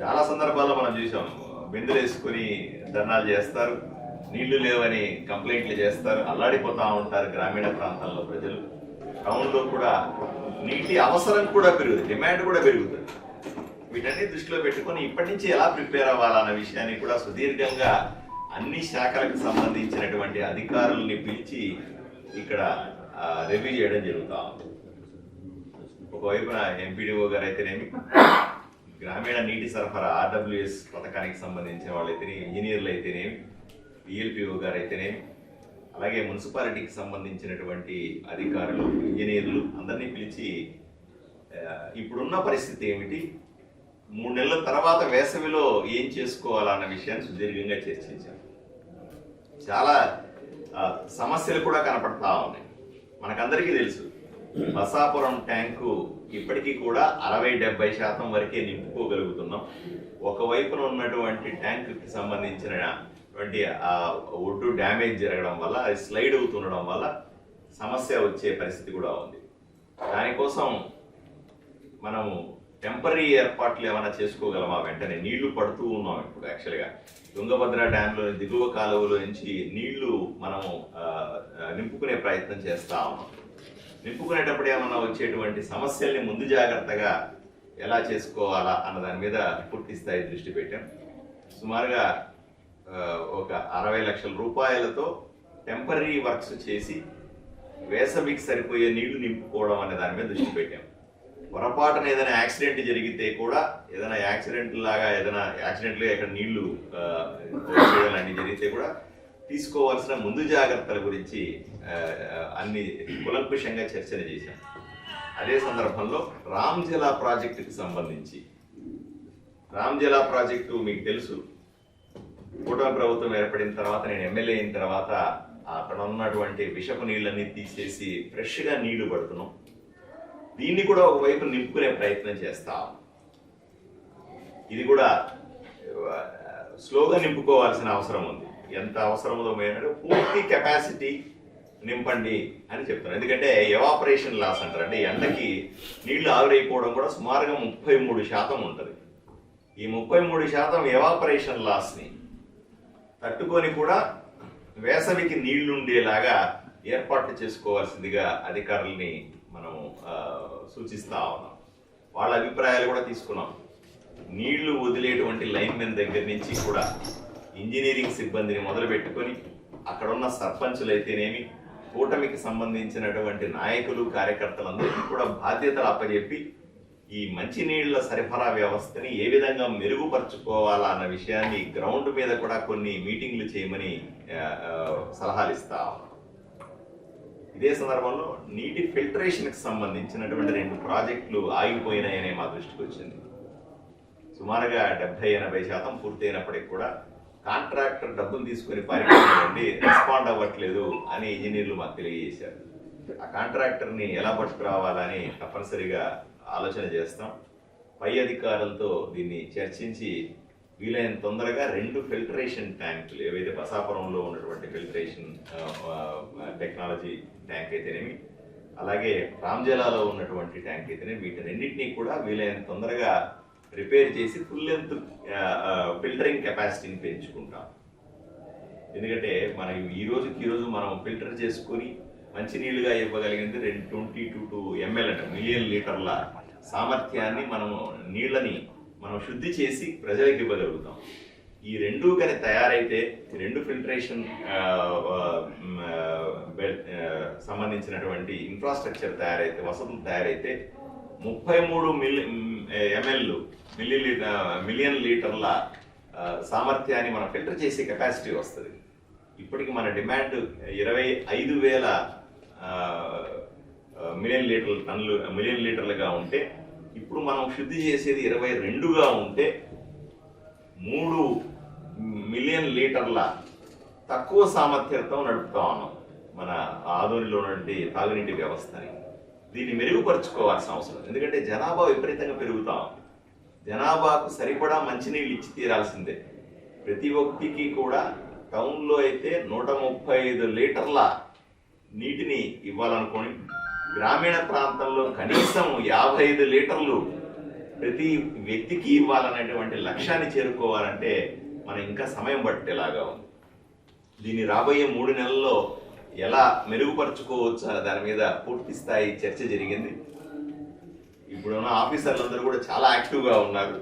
చాలా సందర్భాల్లో మనం చూసాం. బిందెలు వేసుకుని ధర్నాలు చేస్తారు. నీళ్ళు లేవని కంప్లైంట్లు చేస్తారు. అల్లాడిపోతా ఉంటారు గ్రామీణ ప్రాంతాల్లో ప్రజలు. టౌన్లో కూడా నీటి అవసరం కూడా పెరుగుతుంది. డిమాండ్ కూడా పెరుగుతుంది. వీటన్ని దృష్టిలో పెట్టుకొని ఇప్పటి నుంచి ఎలా ప్రిపేర్ అవ్వాలన్న విషయాన్ని కూడా సుదీర్ఘంగా అన్ని శాఖలకు సంబంధించినటువంటి అధికారుల్ని పిలిచి ఇక్కడ రివ్యూ చేయడం జరుగుతూ ఉంది. ఒకవైపున ఎంపీడీఓ గారు అయితేనేమి గ్రామీణ నీటి సరఫరా ఆర్డబ్ల్యూఎస్ పథకానికి సంబంధించిన వాళ్ళు ఇంజనీర్లు అయితేనేమి విఎల్పిఓ గారు అయితేనేమి అలాగే మున్సిపాలిటీకి సంబంధించినటువంటి అధికారులు ఇంజనీర్లు అందరినీ పిలిచి ఇప్పుడున్న పరిస్థితి ఏమిటి? మూడు నెలల తర్వాత వేసవిలో ఏం చేసుకోవాలన్న విషయాన్ని సుదీర్ఘంగా చర్చించాం. చాలా సమస్యలు కూడా కనపడతా ఉన్నాయి. మనకందరికీ తెలుసు బసాపురం ట్యాంకు ఇప్పటికీ కూడా అరవై డెబ్బై శాతం వరకే నింపుకోగలుగుతున్నాం. ఒకవైపున ఉన్నటువంటి ట్యాంకుకి సంబంధించినటువంటి ఆ ఒడ్డు డ్యామేజ్ జరగడం వల్ల అది స్లైడ్ అవుతుండడం వల్ల సమస్య వచ్చే పరిస్థితి కూడా ఉంది. దానికోసం మనము టెంపరీ ఏర్పాట్లు ఏమైనా చేసుకోగలమా? వెంటనే నీళ్ళు పడుతూ ఉన్నాం ఇప్పుడు యాక్చువల్గా. తుంగభద్ర డ్యాంలో దిగువ కాలువలో నుంచి నీళ్ళు మనము నింపుకునే ప్రయత్నం చేస్తా ఉన్నాం. నింపుకునేటప్పుడు ఏమన్నా వచ్చేటువంటి సమస్యల్ని ముందు జాగ్రత్తగా ఎలా చేసుకోవాలా అన్న దాని మీద పూర్తి స్థాయి దృష్టి పెట్టాం. సుమారుగా ఒక అరవై లక్షల రూపాయలతో టెంపరీ వర్క్స్ చేసి వేసవికి సరిపోయే నీళ్ళు నింపుకోవడం అనే దాని మీద దృష్టి పెట్టాం. పొరపాటున ఏదైనా యాక్సిడెంట్ జరిగితే కూడా ఏదైనా యాక్సిడెంట్ లాగా ఏదైనా యాక్సిడెంట్లో ఎక్కడ నీళ్ళు ఆ, జరిగితే కూడా తీసుకోవాల్సిన ముందు జాగ్రత్తల గురించి అన్ని కులంకుషంగా చర్చలు చేశాం. అదే సందర్భంలో రామ్ జలా ప్రాజెక్టుకి సంబంధించి. రామ్జలా ప్రాజెక్టు మీకు తెలుసు. కూటమి ప్రభుత్వం ఏర్పడిన తర్వాత నేను ఎమ్మెల్యే అయిన తర్వాత అక్కడ ఉన్నటువంటి విషపు నీళ్ళని తీసేసి ఫ్రెష్గా నీళ్ళు పడుతున్నాం. దీన్ని కూడా ఒకవైపు నింపుకునే ప్రయత్నం చేస్తాం. ఇది కూడా స్లోగా నింపుకోవాల్సిన అవసరం ఉంది. ఎంత అవసరమో మేరకు పూర్తి కెపాసిటీ నింపండి అని చెప్తాను ఎందుకంటే ఎవాపరేషన్ లాస్ అంటారు. అంటే ఎండకి నీళ్ళు ఆవిరైపోవడం కూడా సుమారుగా ముప్పై మూడు శాతం ఉంటుంది. ఈ ముప్పై మూడు శాతం ఎవాపరేషన్ లాస్ని తట్టుకొని కూడా వేసవికి నీళ్ళు ఉండేలాగా ఏర్పాట్లు చేసుకోవాల్సిందిగా అధికారుల్ని మనం సూచిస్తా ఉన్నాం. వాళ్ళ అభిప్రాయాలు కూడా తీసుకున్నాం. నీళ్ళు వదిలేటువంటి లైన్మెన్ దగ్గర నుంచి కూడా ఇంజనీరింగ్ సిబ్బందిని మొదలుపెట్టుకొని అక్కడున్న అక్కడ ఉన్న సర్పంచులు అయితేనేమి కూటమికి సంబంధించినటువంటి నాయకులు కార్యకర్తలందరికీ కూడా బాధ్యతలు అప్పజెప్పి ఈ మంచినీళ్ళ సరఫరా వ్యవస్థని ఏ విధంగా మెరుగుపరుచుకోవాలా అన్న విషయాన్ని గ్రౌండ్ మీద కూడా కొన్ని మీటింగ్లు చేయమని సలహాలు ఇస్తా ఉన్నాం. ఇదే సందర్భంలో నీటి ఫిల్టరేషన్కి సంబంధించినటువంటి రెండు ప్రాజెక్టులు ఆగిపోయినాయనే మా దృష్టికి వచ్చింది సుమారుగా డెబ్బై ఎనభై శాతం పూర్తయినప్పటికి కూడా కాంట్రాక్టర్ డబ్బులు తీసుకొని పారిపోయిందండి రెస్పాండ్ అవ్వట్లేదు అని ఇంజనీర్లు మాకు తెలియజేశారు. ఆ కాంట్రాక్టర్ని ఎలా పట్టుకురావాలని తప్పనిసరిగా ఆలోచన చేస్తాం. పై అధికారులతో దీన్ని చర్చించి వీలైన తొందరగా రెండు ఫిల్టరేషన్ ట్యాంకులు ఏవైతే బసాపురంలో ఉన్నటువంటి ఫిల్టరేషన్ టెక్నాలజీ ట్యాంక్ అయితేనేమి అలాగే రామ్జలాలో ఉన్నటువంటి ట్యాంక్ అయితేనే వీటి రెండింటినీ కూడా వీలైన తొందరగా రిపేర్ చేసి ఫుల్ లెంత్ ఫిల్టరింగ్ కెపాసిటీని పెంచుకుంటాం. ఎందుకంటే మనం ఈ రోజుకి ఈ రోజు మనం ఫిల్టర్ చేసుకొని మంచినీళ్ళుగా ఇవ్వగలిగింది రెండు ట్వంటీ టూ టూ ఎంఎల్ అంటే మిలియన్ లీటర్ల సామర్థ్యాన్ని మనం నీళ్ళని మనం శుద్ధి చేసి ప్రజలకు ఇవ్వగలుగుతాం. ఈ రెండు కానీ తయారైతే రెండు ఫిల్టరేషన్ సంబంధించినటువంటి ఇన్ఫ్రాస్ట్రక్చర్ తయారైతే వసతులు తయారైతే ముప్పై మూడు మిలి ఎంఎల్ మిల్లీ లీటర్ మిలియన్ లీటర్ల సామర్థ్యాన్ని మనం ఫిల్టర్ చేసే కెపాసిటీ వస్తుంది. ఇప్పటికి మన డిమాండ్ ఇరవై ఐదు వేల మిలియన్ లీటర్ల టన్నులు మిలియన్ లీటర్లుగా ఉంటే ఇప్పుడు మనం శుద్ధి చేసేది ఇరవై రెండుగా ఉంటే మూడు మిలియన్ లీటర్ల తక్కువ సామర్థ్యంతో నడుపుతా ఉన్నాం మన ఆదోనిలో ఉన్నటువంటి తాగునీటి వ్యవస్థని. దీన్ని మెరుగుపరుచుకోవాల్సిన అవసరం ఎందుకంటే జనాభా విపరీతంగా పెరుగుతా ఉంది. జనాభాకు సరిపడా మంచినీళ్ళు ఇచ్చి తీరాల్సిందే. ప్రతి ఒక్కరికి కూడా టౌన్లో అయితే నూట ముప్పై ఐదు లీటర్ల నీటిని ఇవ్వాలనుకోని గ్రామీణ ప్రాంతంలో కనీసం యాభై ఐదు లీటర్లు ప్రతి వ్యక్తికి ఇవ్వాలనేటువంటి లక్ష్యాన్ని చేరుకోవాలంటే మనం ఇంకా సమయం పట్టేలాగా ఉంది. దీన్ని రాబోయే మూడు నెలల్లో ఎలా మెరుగుపరుచుకోవచ్చు అనే దాని మీద పూర్తి స్థాయి చర్చ జరిగింది. ఇప్పుడున్న ఆఫీసర్లందరూ కూడా చాలా యాక్టివ్గా ఉన్నారు.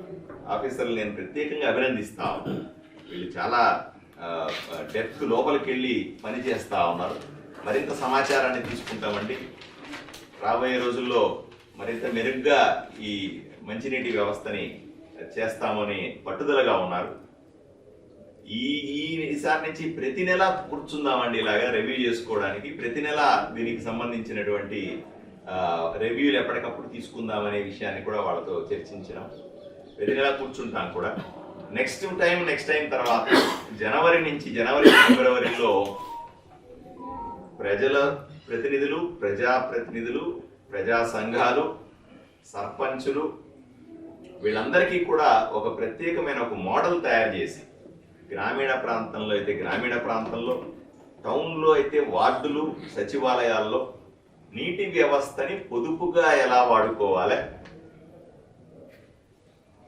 ఆఫీసర్లు నేను ప్రత్యేకంగా అభినందిస్తా ఉన్నాను. వీళ్ళు చాలా డెప్త్ లోపలికి వెళ్ళి పని చేస్తా ఉన్నారు. మరింత సమాచారాన్ని తీసుకుంటామండి. రాబోయే రోజుల్లో మరింత మెరుగ్గా ఈ మంచినీటి వ్యవస్థని చేస్తామని పట్టుదలగా ఉన్నారు. ఈ ఈ ఈసారి నుంచి ప్రతి నెల కూర్చుందామండి ఇలాగా రివ్యూ చేసుకోవడానికి. ప్రతి నెల దీనికి సంబంధించినటువంటి రివ్యూలు ఎప్పటికప్పుడు తీసుకుందామనే విషయాన్ని కూడా వాళ్ళతో చర్చించినాం. ప్రతి నెల కూర్చుంటాం కూడా. నెక్స్ట్ టైం నెక్స్ట్ టైం తర్వాత జనవరి నుంచి జనవరి ఫిబ్రవరిలో ప్రజల ప్రతినిధులు ప్రజా ప్రతినిధులు ప్రజా సంఘాలు సర్పంచులు వీళ్ళందరికీ కూడా ఒక ప్రత్యేకమైన ఒక మోడల్ తయారు చేసి గ్రామీణ ప్రాంతంలో అయితే గ్రామీణ ప్రాంతంలో టౌన్లో అయితే వార్డులు సచివాలయాల్లో నీటి వ్యవస్థని పొదుపుగా ఎలా వాడుకోవాలి?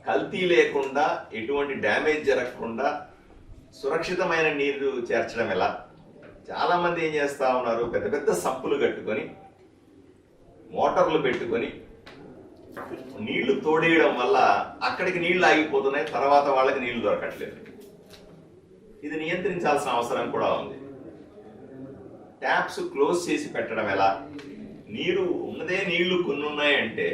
కల్తీ లేకుండా ఎటువంటి డ్యామేజ్ జరగకుండా సురక్షితమైన నీరు చేర్చడం ఎలా? చాలా మంది ఏం చేస్తూ ఉన్నారు? పెద్ద పెద్ద సంపులు కట్టుకొని మోటార్లు పెట్టుకొని నీళ్ళు తోడేయడం వల్ల అక్కడికి నీళ్ళు ఆగిపోతున్నాయి తర్వాత వాళ్ళకి నీళ్ళు దొరకట్లేదు. ఇది నియంత్రించాల్సిన అవసరం కూడా ఉంది. ట్యాప్స్ క్లోజ్ చేసి పెట్టడం ఎలా? నీరు ఉన్నదే నీళ్ళు కొన్ని ఉన్నాయంటే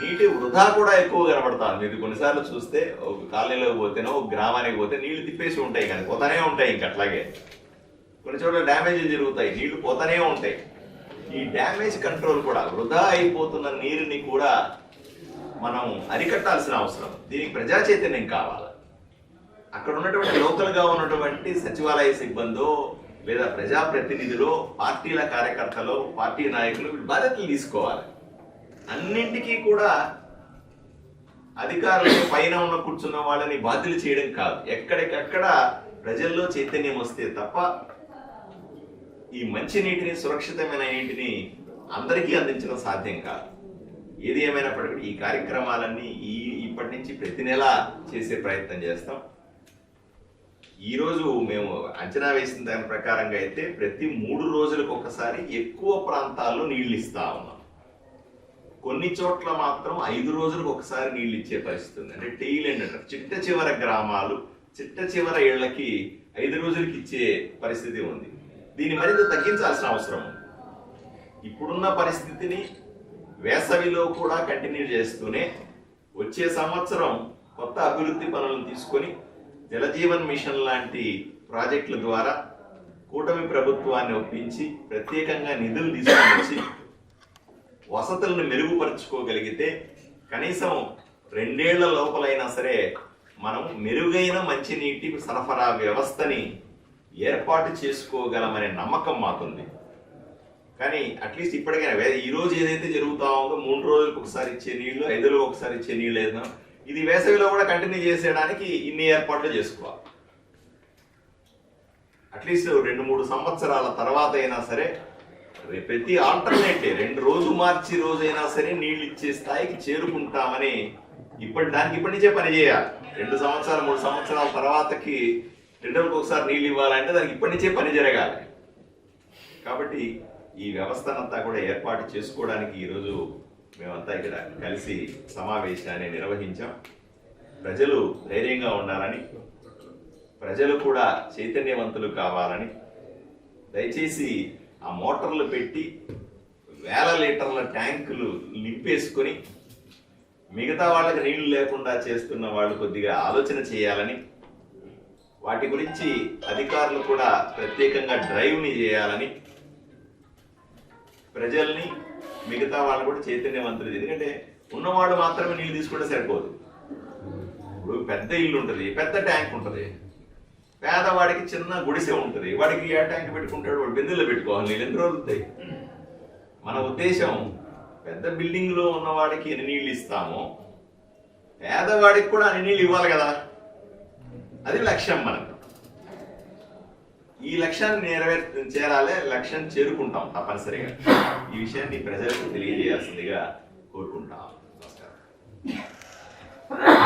నీటి వృధా కూడా ఎక్కువ కనబడతాను మీరు కొన్నిసార్లు చూస్తే ఒక కాలనీలోకి పోతేనో ఒక గ్రామానికి పోతే నీళ్ళు తిప్పేసి ఉంటాయి కానీ పోతానే ఉంటాయి ఇంక అట్లాగే. కొన్ని చోట్ల డ్యామేజ్ జరుగుతాయి నీళ్ళు పోతానే ఉంటాయి. ఈ డ్యామేజ్ కంట్రోల్ కూడా వృధా అయిపోతున్న నీరుని కూడా మనం అరికట్టాల్సిన అవసరం. దీనికి ప్రజా చైతన్యం కావాలి? అక్కడ ఉన్నటువంటి లోకల్గా ఉన్నటువంటి సచివాలయ సిబ్బందో లేదా ప్రజాప్రతినిధులు పార్టీల కార్యకర్తలు పార్టీ నాయకులు బాధ్యతలు తీసుకోవాలి. అన్నింటికీ కూడా అధికారులు పైన ఉన్న కూర్చున్న వాళ్ళని బాధ్యులు చేయడం కాదు. ఎక్కడికక్కడ ప్రజల్లో చైతన్యం వస్తే తప్ప ఈ మంచి నీటిని సురక్షితమైన నీటిని అందరికీ అందించడం సాధ్యం కాదు. ఏది ఏమైనప్పటికీ ఈ కార్యక్రమాలన్నీ ఈ ఇప్పటి నుంచి ప్రతి నెలా చేసే ప్రయత్నం చేస్తాం. ఈరోజు మేము అంచనా వేసిన దాని ప్రకారంగా అయితే ప్రతి మూడు రోజులకు ఒకసారి ఎక్కువ ప్రాంతాల్లో నీళ్ళు ఇస్తా ఉన్నాం. కొన్ని చోట్ల మాత్రం ఐదు రోజులకు ఒకసారి నీళ్ళు ఇచ్చే పరిస్థితి ఉంది. అంటే టెయిల్ ఎండ్ అంటారు. చిట్ట చివర గ్రామాలు చిట్ట చివర ఇళ్ళకి ఐదు రోజులకి ఇచ్చే పరిస్థితి ఉంది. దీన్ని మరింత తగ్గించాల్సిన అవసరం ఉంది. ఇప్పుడున్న పరిస్థితిని వేసవిలో కూడా కంటిన్యూ చేస్తూనే వచ్చే సంవత్సరం కొత్త అభివృద్ధి పనులను తీసుకొని జలజీవన్ మిషన్ లాంటి ప్రాజెక్టుల ద్వారా కూటమి ప్రభుత్వాన్ని ఒప్పించి ప్రత్యేకంగా నిధులు తీసుకొని వచ్చి వసతులను మెరుగుపరుచుకోగలిగితే కనీసం రెండేళ్ళ లోపలైనా సరే మనం మెరుగైన మంచినీటి సరఫరా వ్యవస్థని ఏర్పాటు చేసుకోగలమనే నమ్మకం మాకుంది. కానీ అట్లీస్ట్ ఇప్పటికైనా ఈరోజు ఏదైతే జరుగుతా ఉందో మూడు రోజులకు ఒకసారి ఇచ్చే నీళ్ళు ఐదు రోజులకు ఒకసారి ఇచ్చే నీళ్ళు ఏదో ఇది వేసవిలో కూడా కంటిన్యూ చేసేయడానికి ఇన్ని ఏర్పాట్లు చేసుకోవాలి. అట్లీస్ట్ రెండు మూడు సంవత్సరాల తర్వాత అయినా సరే ప్రతి ఆల్టర్నేట్ రెండు రోజు మార్చి రోజైనా సరే నీళ్ళు ఇచ్చే స్థాయికి చేరుకుంటామని ఇప్పటి దానికి ఇప్పటి నుంచే పని చేయాలి. రెండు సంవత్సరాలు మూడు సంవత్సరాల తర్వాతకి రెండు ఒకసారి నీళ్ళు ఇవ్వాలంటే దానికి ఇప్పటి నుంచే పని జరగాలి. కాబట్టి ఈ వ్యవస్థనంతా కూడా ఏర్పాటు చేసుకోవడానికి ఈరోజు మేమంతా ఇక్కడ కలిసి సమావేశాన్ని నిర్వహించాం. ప్రజలు ధైర్యంగా ఉండాలని ప్రజలు కూడా చైతన్యవంతులు కావాలని దయచేసి ఆ మోటార్లు పెట్టి వేల లీటర్ల ట్యాంకులు నింపేసుకొని మిగతా వాళ్ళకి నీళ్ళు లేకుండా చేస్తున్న వాళ్ళు కొద్దిగా ఆలోచన చేయాలని వాటి గురించి అధికారులు కూడా ప్రత్యేకంగా డ్రైవ్ని చేయాలని ప్రజల్ని మిగతా వాళ్ళు కూడా చైతన్యవంతులు. ఎందుకంటే ఉన్నవాడు మాత్రమే నీళ్ళు తీసుకుంటే సరిపోదు. ఇప్పుడు పెద్ద ఇల్లు ఉంటుంది పెద్ద ట్యాంక్ ఉంటుంది. పేదవాడికి చిన్న గుడిసె ఉంటుంది. వాడికి ఏ ట్యాంక్ పెట్టుకుంటాడు వాడు బిందెల్లో పెట్టుకోవాలి నీళ్ళు ఎన్ని రోజులు ఉంటాయి మన ఉద్దేశం పెద్ద బిల్డింగ్లో ఉన్నవాడికి ఎన్ని నీళ్ళు ఇస్తామో పేదవాడికి కూడా అన్ని నీళ్ళు ఇవ్వాలి కదా. అది లక్ష్యం మనకు. ఈ లక్ష్యాన్ని నెరవేర్ చేరాలి లక్ష్యం చేరుకుంటాం తప్పనిసరిగా. ఈ విషయాన్ని ప్రజలకు తెలియజేయాల్సిందిగా కోరుకుంటాం.